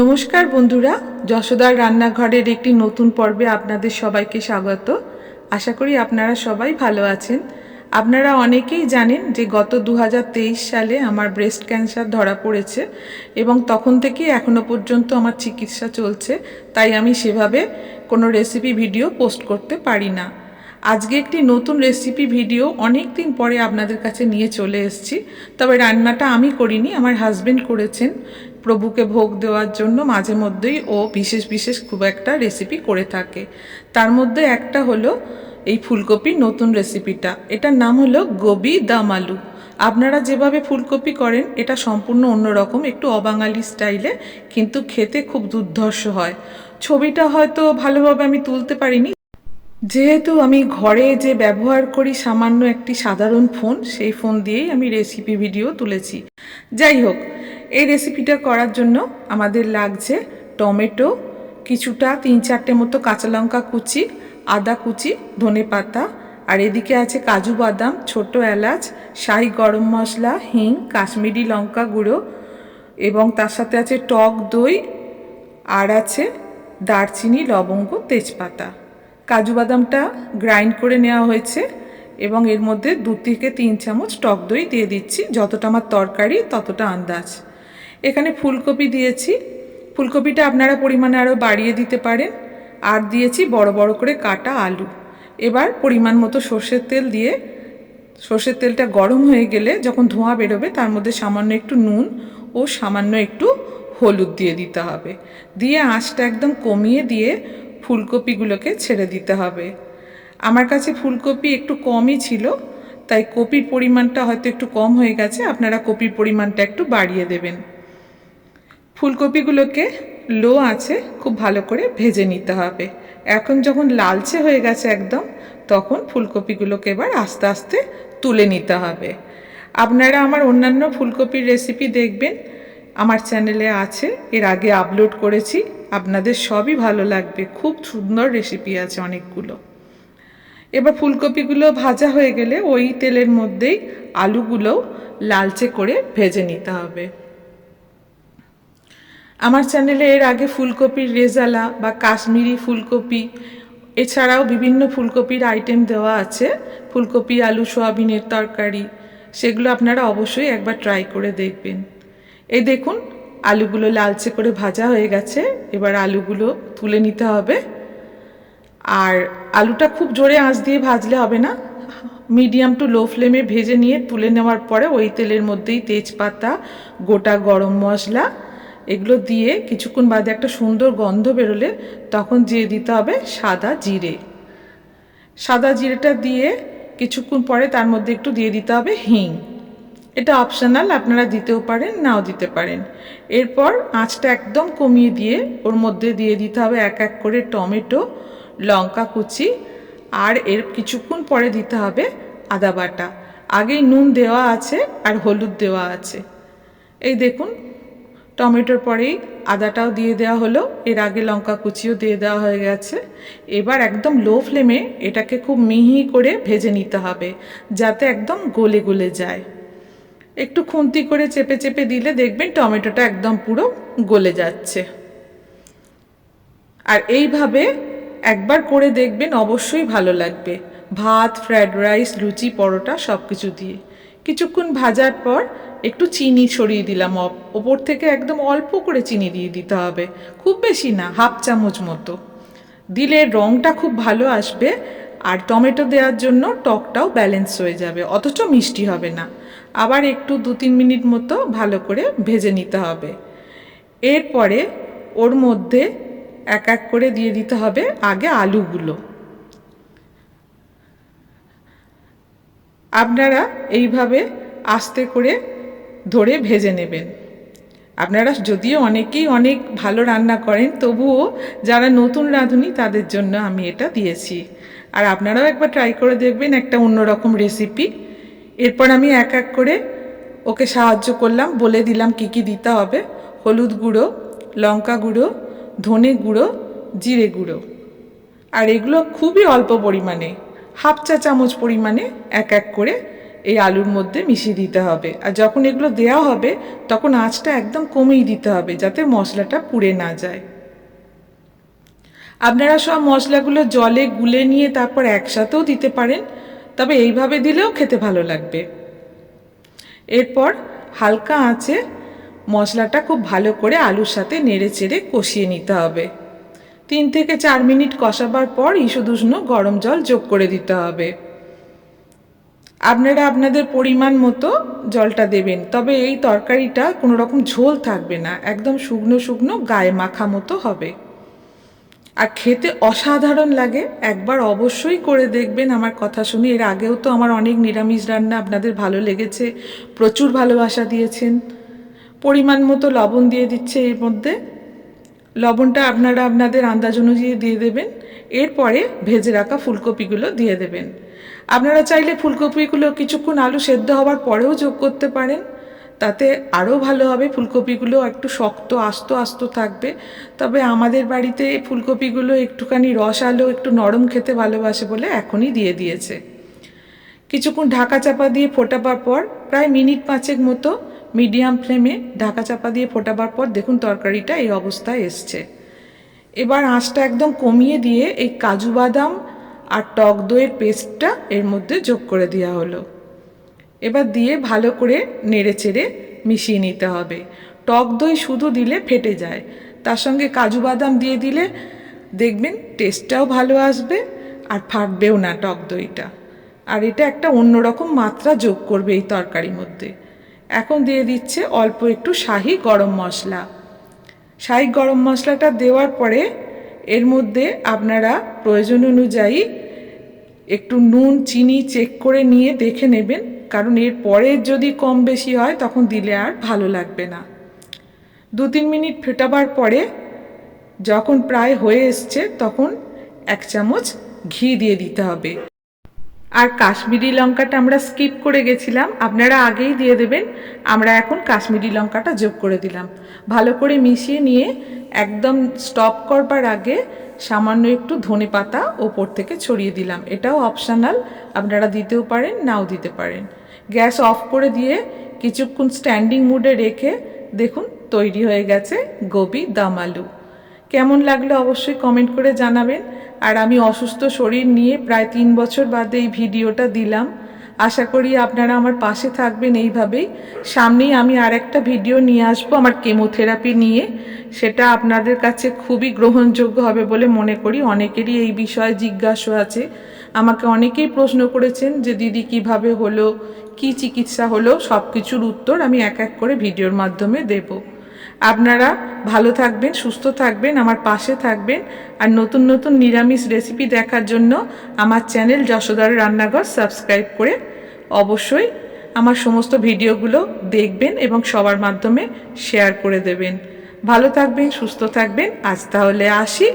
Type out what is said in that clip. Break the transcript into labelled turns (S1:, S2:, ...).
S1: নমস্কার বন্ধুরা, যশোদার রান্নাঘরের একটি নতুন পর্বে আপনাদের সবাইকে স্বাগত। আশা করি আপনারা সবাই ভালো আছেন। আপনারা অনেকেই জানেন যে গত দু হাজার তেইশ সালে আমার ব্রেস্ট ক্যান্সার ধরা পড়েছে এবং তখন থেকেই এখনও পর্যন্ত আমার চিকিৎসা চলছে, তাই আমি সেভাবে কোনো রেসিপি ভিডিও পোস্ট করতে পারি না। আজকে একটি নতুন রেসিপি ভিডিও অনেক দিন পরে আপনাদের কাছে নিয়ে চলে এসেছি, তবে রান্নাটা আমি করিনি, আমার হাজব্যান্ড করেছেন। প্রভুকে ভোগ দেওয়ার জন্য মাঝে মধ্যেই ও বিশেষ বিশেষ খুব একটা রেসিপি করে থাকে। তার মধ্যে একটা হলো এই ফুলকপির নতুন রেসিপিটা এটার নাম হলো গোবি দাম আলু। আপনারা যেভাবে ফুলকপি করেন, এটা সম্পূর্ণ অন্যরকম, একটু অবাঙালি স্টাইলে, কিন্তু খেতে খুব দুর্ধর্ষ হয়। ছবিটা হয়তো ভালোভাবে আমি তুলতে পারিনি। যেহেতু আমি ঘরে যে ব্যবহার করি সামান্য একটি সাধারণ ফোন, সেই ফোন দিয়েই আমি রেসিপি ভিডিও তুলেছি। যাই হোক এই রেসিপিটা করার জন্য আমাদের লাগছে টমেটো, কিছুটা তিন চারটে মতো কাঁচা লঙ্কা কুচি, আদা কুচি, ধনে পাতা, আর এদিকে আছে কাজু বাদাম, ছোট এলাচ, শাহি গরম মশলা, হিং, কাশ্মীরি লঙ্কা গুঁড়ো এবং তার সাথে আছে টক দই, আর আছে দারচিনি, লবঙ্গ, তেজপাতা। কাজু বাদামটা গ্রাইন্ড করে নেওয়া হয়েছে এবং এর মধ্যে দু থেকে তিন চামচ টক দই দিয়ে দিচ্ছি। যতটা আমার তরকারি, ততটা আন্দাজ। এখানে ফুলকপি দিয়েছি। ফুলকপিটা আপনারা পরিমাণে আরও বাড়িয়ে দিতে পারেন। আর দিয়েছি বড় বড় করে কাটা আলু। এবার পরিমাণ মতো সর্ষের তেল দিয়ে, সর্ষের তেলটা গরম হয়ে গেলে যখন ধোঁয়া বেরোবে তার মধ্যে সামান্য একটু নুন ও সামান্য একটু হলুদ দিয়ে দিতে হবে। দিয়ে আঁচটা একদম কমিয়ে দিয়ে ফুলকপিগুলোকে ছেড়ে দিতে হবে। আমার কাছে ফুলকপি একটু কমই ছিল, তাই কপির পরিমাণটা হয়তো একটু কম হয়ে গেছে। আপনারা কপির পরিমাণটা একটু বাড়িয়ে দেবেন। ফুলকপিগুলোকে লো আছে খুব ভালো করে ভেজে নিতে হবে। এখন যখন লালচে হয়ে গেছে একদম, তখন ফুলকপিগুলোকে এবার আস্তে আস্তে তুলে নিতে হবে। আপনারা আমার অন্যান্য ফুলকপির রেসিপি দেখবেন। আমার চ্যানেলে আছে, এর আগে আপলোড করেছি। আপনাদের সবই ভালো লাগবে। খুব সুন্দর রেসিপি আছে অনেকগুলো। এবার ফুলকপিগুলো ভাজা হয়ে গেলে ওই তেলের মধ্যেই আলুগুলোও লালচে করে ভেজে নিতে হবে। আমার চ্যানেলে এর আগে ফুলকপির রেজালা বা কাশ্মীরি ফুলকপি, এছাড়াও বিভিন্ন ফুলকপির আইটেম দেওয়া আছে। ফুলকপি, আলু, সোয়াবিনের তরকারি, সেগুলো আপনারা অবশ্যই একবার ট্রাই করে দেখবেন। এই দেখুন, আলুগুলো লালচে করে ভাজা হয়ে গেছে, এবার আলুগুলো তুলে নিতে হবে। আর আলুটা খুব জোরে আঁচ দিয়ে ভাজলে হবে না। মিডিয়াম টু লো ফ্লেমে ভেজে নিয়ে তুলে নেওয়ার পরে ওই তেলের মধ্যেই তেজপাতা, গোটা গরম মশলা এগুলো দিয়ে কিছুক্ষণ বাদে একটা সুন্দর গন্ধ বেরোলে তখন দিয়ে দিতে হবে সাদা জিরে। সাদা জিরেটা দিয়ে কিছুক্ষণ পরে তার মধ্যে একটু দিয়ে দিতে হবে হিং। এটা অপশনাল আপনারা দিতেও পারেন, নাও দিতে পারেন। এরপর আঁচটা একদম কমিয়ে দিয়ে ওর মধ্যে দিয়ে দিতে হবে এক এক করে টমেটো, লঙ্কা কুচি আর এর কিছুক্ষণ পরে দিতে হবে আদা বাটা। আগেই নুন দেওয়া আছে আর হলুদ দেওয়া আছে। এই দেখুন টমেটোর পরেই আদাটাও দিয়ে দেওয়া হলো। এর আগে লঙ্কা কুচিও দিয়ে দেওয়া হয়ে গেছে। এবার একদম লো ফ্লেমে এটাকে খুব মিহি করে ভেজে নিতে হবে, যাতে একদম গলে গলে যায়। একটু খুন্তি করে চেপে চেপে দিলে দেখবেন টমেটোটা একদম পুরো গলে যাচ্ছে। আর এইভাবে একবার করে দেখবেন অবশ্যই ভালো লাগবে। ভাত, ফ্রায়েড রাইস, লুচি, পরোটা সব কিছু দিয়ে। কিছুক্ষণ ভাজার পর একটু চিনি ছড়িয়ে দিলাম ওপর থেকে একদম অল্প করে চিনি দিয়ে দিতে হবে। খুব বেশি না, হাফ চামচ মতো। দিলে রঙটা খুব ভালো আসবে আর টমেটো দেওয়ার জন্য টকটাও ব্যালেন্স হয়ে যাবে, অথচ মিষ্টি হবে না। আবার একটু দু তিন মিনিট মতো ভালো করে ভেজে নিতে হবে। এরপরে ওর মধ্যে এক এক করে দিয়ে দিতে হবে আগে আলুগুলো। আপনারা এইভাবে আস্তে করে ধরে ভেজে নেবেন। আপনারা যদিও অনেকেই অনেক ভালো রান্না করেন, তবুও যারা নতুন রাঁধুনি তাদের জন্য আমি এটা দিয়েছি। আর আপনারাও একবার ট্রাই করে দেখবেন একটা অন্যরকম রেসিপি এরপর আমি এক এক করে ওকে সাহায্য করলাম, বলে দিলাম কি কি দিতে হবে। হলুদ গুঁড়ো, লঙ্কা গুঁড়ো, ধনে গুঁড়ো, জিরে গুঁড়ো। আর এগুলো খুবই অল্প পরিমাণে। হাফ চা চামচ পরিমাণে এক এক করে এই আলুর মধ্যে মিশিয়ে দিতে হবে। আর যখন এগুলো দেওয়া হবে, তখন আঁচটা একদম কমিয়ে দিতে হবে যাতে মশলাটা পুড়ে না যায়। আপনারা সব মশলাগুলো জলে গুলে নিয়ে তারপর একসাথেও দিতে পারেন, তবে এইভাবে দিলেও খেতে ভালো লাগবে। এরপর হালকা আঁচে মশলাটা খুব ভালো করে আলুর সাথে নেড়ে চেড়ে কষিয়ে নিতে হবে। তিন থেকে চার মিনিট কষাবার পর ইসুদুষ্ণ গরম জল যোগ করে দিতে হবে। আপনারা আপনাদের পরিমাণ মতো জলটা দেবেন, তবে এই তরকারিটা কোনো রকম ঝোল থাকবে না, একদম শুকনো শুকনো, গায়ে মাখা মতো হবে। আর খেতে অসাধারণ লাগে, একবার অবশ্যই করে দেখবেন আমার কথা শুনে। এর আগেও তো আমার অনেক নিরামিষ রান্না আপনাদের ভালো লেগেছে, প্রচুর ভালোবাসা দিয়েছেন। পরিমাণ মতো লবণ দিয়ে দিচ্ছে এর মধ্যে। লবণটা আপনারা আপনাদের আন্দাজ অনুযায়ী দিয়ে দেবেন। এরপরে ভেজে রাখা ফুলকপিগুলো দিয়ে দেবেন। আপনারা চাইলে ফুলকপিগুলো কিছুক্ষণ আলু সেদ্ধ হওয়ার পরেও যোগ করতে পারেন। তাতে আরও ভালো হবে। ফুলকপিগুলো একটু শক্ত, আস্ত আস্ত থাকবে। তবে আমাদের বাড়িতে ফুলকপিগুলো একটুখানি রস আলো, একটু নরম খেতে ভালোবাসে বলে এখনই দিয়ে দিয়েছে। কিছুক্ষণ ঢাকা চাপা দিয়ে ফোটাবার পর প্রায় মিনিট পাঁচেক মতো মিডিয়াম ফ্লেমে ঢাকা চাপা দিয়ে ফোটাবার পর দেখুন তরকারিটা এই অবস্থায় এসছে। এবার আঁচটা একদম কমিয়ে দিয়ে এই কাজু বাদাম আর টক দইয়ের পেস্টটা এর মধ্যে যোগ করে দেওয়া হলো। এবার দিয়ে ভালো করে নেড়ে চেড়ে মিশিয়ে নিতে হবে। টক দই শুধু দিলে ফেটে যায়, তার সঙ্গে কাজু বাদাম দিয়ে দিলে দেখবেন টেস্টটাও ভালো আসবে আর ফাটবেও না টক দইটা। আর এটা একটা অন্যরকম মাত্রা যোগ করবে এই তরকারির মধ্যে। এখন দিয়ে দিচ্ছে অল্প একটু শাহি গরম মশলা। শাহি গরম মশলাটা দেওয়ার পরে এর মধ্যে আপনারা প্রয়োজন অনুযায়ী একটু নুন, চিনি চেক করে নিয়ে দেখে নেবেন, কারণ এর পরে যদি কম বেশি হয় তখন দিলে আর ভালো লাগবে না। দু তিন মিনিট ফেটাবার পরে যখন প্রায় হয়ে এসছে তখন এক চামচ ঘি দিয়ে দিতে হবে। আর কাশ্মীরি লঙ্কাটা আমরা স্কিপ করে গেছিলাম। আপনারা আগেই দিয়ে দেবেন। আমরা এখন কাশ্মীরি লঙ্কাটা যোগ করে দিলাম। ভালো করে মিশিয়ে নিয়ে একদম স্টপ করবার আগে সামান্য একটু ধনে পাতা ওপর থেকে ছড়িয়ে দিলাম। এটাও অপশনাল আপনারা দিতেও পারেন, নাও দিতে পারেন। গ্যাস অফ করে দিয়ে কিছুক্ষণ স্ট্যান্ডিং মুডে রেখে দেখুন, তৈরি হয়ে গেছে গোবি দম আলু। কেমন লাগল অবশ্যই কমেন্ট করে জানাবেন। আর আমি অসুস্থ শরীর নিয়ে প্রায় তিন বছর বাদে এই ভিডিওটা দিলাম। আশা করি আপনারা আমার পাশে থাকবেন এইভাবেই। সামনেই আমি আর একটা ভিডিও নিয়ে আসব আমার কেমোথেরাপি নিয়ে। সেটা আপনাদের কাছে খুবই গ্রহণযোগ্য হবে বলে মনে করি। অনেকেরই এই বিষয়ে জিজ্ঞাসা আছে। আমাকে অনেকেই প্রশ্ন করেছেন যে, দিদি, কীভাবে হলো? কি চিকিৎসা হলো? সব কিছুর উত্তর আমি এক এক করে ভিডিওর মাধ্যমে দেবো। আপনারা ভালো থাকবেন, সুস্থ থাকবেন, আমার পাশে থাকবেন। আর নতুন নতুন নিরামিষ রেসিপি দেখার জন্য আমার চ্যানেল যশোদার রান্নাঘর সাবস্ক্রাইব করে অবশ্যই আমার সমস্ত ভিডিওগুলো দেখবেন এবং সবার মাধ্যমে শেয়ার করে দেবেন। ভালো থাকবেন, সুস্থ থাকবেন। আজ তাহলে আসি।